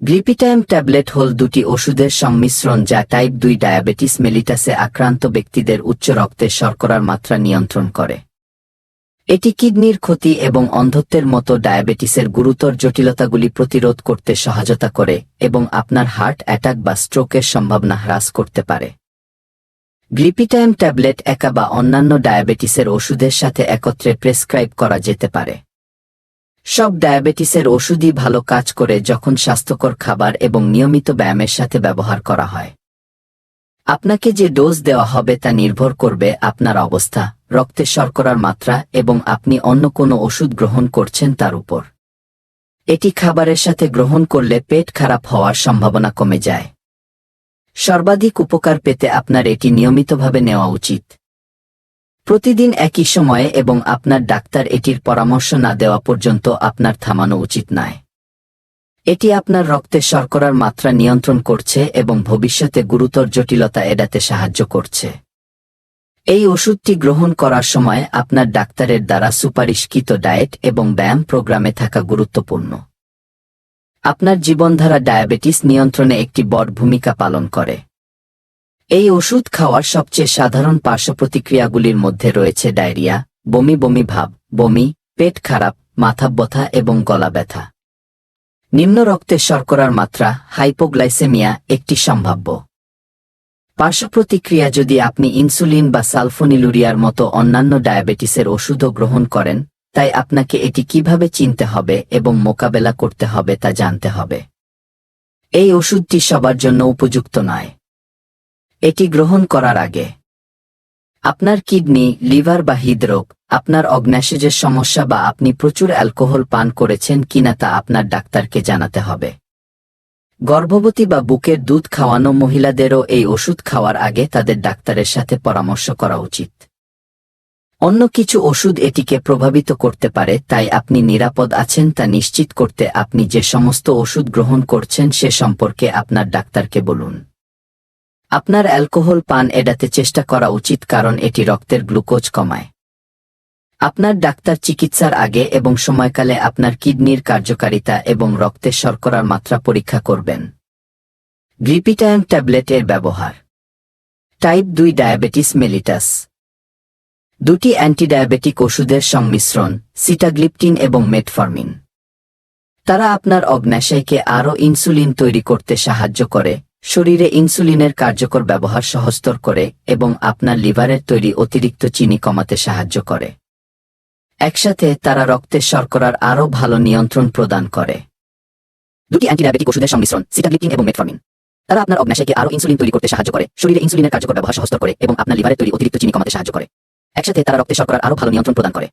গ্লিপিটাইম tablet হল দুটি ওষুধের সংমিশ্রণ যা টাইপ দুই ডায়াবেটিস মেলিটাসে আক্রান্ত ব্যক্তিদের উচ্চ রক্তের শর্করার মাত্রা নিয়ন্ত্রণ করে। এটি কিডনির ক্ষতি এবং অন্ধত্বের মতো ডায়াবেটিসের গুরুতর জটিলতাগুলি প্রতিরোধ করতে সহায়তা করে এবং আপনার হার্ট অ্যাটাক বা স্ট্রোকের সম্ভাবনা হ্রাস করতে পারে। গ্লিপিটাইম ট্যাবলেট একা বা অন্যান্য ডায়াবেটিসের ওষুধের সাথে একত্রে প্রেসক্রাইব করা যেতে পারে। সব ডায়াবেটিসের ওষুধই ভালো কাজ করে যখন স্বাস্থ্যকর খাবার এবং নিয়মিত ব্যায়ামের সাথে ব্যবহার করা হয়। আপনাকে যে ডোজ দেওয়া হবে তা নির্ভর করবে আপনার অবস্থা, রক্তে শর্করার মাত্রা এবং আপনি অন্য কোনো ওষুধ গ্রহণ করছেন তার উপর। এটি খাবারের সাথে গ্রহণ করলে পেট খারাপ হওয়ার সম্ভাবনা কমে যায়। সর্বাধিক উপকার পেতে আপনার এটি নিয়মিতভাবে নেওয়া উচিত। প্রতিদিন একই সময়ে এবং আপনার ডাক্তার এটির পরামর্শ না দেওয়া পর্যন্ত আপনার থামানো উচিত নয়। এটি আপনার রক্তে শর্করার মাত্রা নিয়ন্ত্রণ করছে এবং ভবিষ্যতে গুরুতর জটিলতা এড়াতে সাহায্য করছে। এই ওষুধটি গ্রহণ করার সময় আপনার ডাক্তারের দ্বারা সুপারিশকৃত ডায়েট এবং ব্যায়াম প্রোগ্রামে থাকা গুরুত্বপূর্ণ। আপনার জীবনধারা ডায়াবেটিস নিয়ন্ত্রণে একটি বড় ভূমিকা পালন করে। এই ওষুধ খাওয়ার সবচেয়ে সাধারণ পার্শ্ব প্রতিক্রিয়াগুলির মধ্যে রয়েছে ডায়রিয়া, বমি বমি ভাব, বমি, পেট খারাপ, মাথা ব্যথা এবং গলা ব্যথা। নিম্ন রক্তের শর্করার মাত্রা, হাইপোগ্লাইসেমিয়া একটি সম্ভাব্য। পার্শ্ব প্রতিক্রিয়া যদি আপনি ইনসুলিন বা সালফোনিলুরিয়ার মতো অন্যান্য ডায়াবেটিসের ওষুধও গ্রহণ করেন, তাই আপনাকে এটি কীভাবে চিনতে হবে এবং মোকাবেলা করতে হবে তা জানতে হবে। এই ওষুধটি সবার জন্য উপযুক্ত নয়। এটি গ্রহণ করার আগে। আপনার কিডনি, লিভার বা হৃদরোগ, আপনার অগ্ন্যাশযের সমস্যা বা আপনি প্রচুর অ্যালকোহল পান করেছেন কিনা তা আপনার ডাক্তারকে জানাতে হবে। গর্ভবতী বা বুকের দুধ খাওয়ানো মহিলাদেরও এই ওষুধ খাওয়ার আগে তাদের ডাক্তারের সাথে পরামর্শ করা উচিত। অন্য কিছু ওষুধ এটিকে প্রভাবিত করতে পারে, তাই আপনি নিরাপদ আছেন তা নিশ্চিত করতে আপনি যে সমস্ত ওষুধ গ্রহণ করছেন সে সম্পর্কে আপনার ডাক্তারকে বলুন। আপনার অ্যালকোহল পান এড়াতে চেষ্টা করা উচিত কারণ এটি রক্তের গ্লুকোজ কমায়। আপনার ডাক্তার চিকিৎসার আগে এবং সময়কালে আপনার কিডনির কার্যকারিতা এবং রক্তের শর্করার মাত্রা পরীক্ষা করবেন। গ্লিপিটায়াম ট্যাবলেটের ব্যবহার। টাইপ দুই ডায়াবেটিস মেলিটাস। দুটি অ্যান্টিডায়াবেটিক ওষুধের সংমিশ্রণ, সিটাগ্লিপটিন এবং মেটফর্মিন। তারা আপনার অগ্ন্যাশয়কে আরও ইনসুলিন তৈরি করতে সাহায্য করে শরীরে ইনসুলিনের কার্যকর ব্যবহার সহস্তর করে এবং আপনার লিভারের তৈরি অতিরিক্ত চিনি কমাতে সাহায্য করে। একসাথে তারা রক্তের শর্করার আরও ভালো নিয়ন্ত্রণ প্রদান করে। দুটি অ্যান্টিডায়াবেটিক ওষুধের সংমিশ্রণ সিটাগ্লিপটিন এবং মেটফর্মিন তারা আপনার অগ্ন্যাশয়কে আরও ইনসুলিন তৈরি করতে সাহায্য করে, শরীরে ইনসুলিনের কার্যকর ব্যবহার সহস্তর করে এবং আপনার লিভারের তৈরি অতিরিক্ত চিনি কমাতে সাহায্য করে। একসাথে তারা রক্তের শর্করার আরও ভালো নিয়ন্ত্রণ প্রদান করে।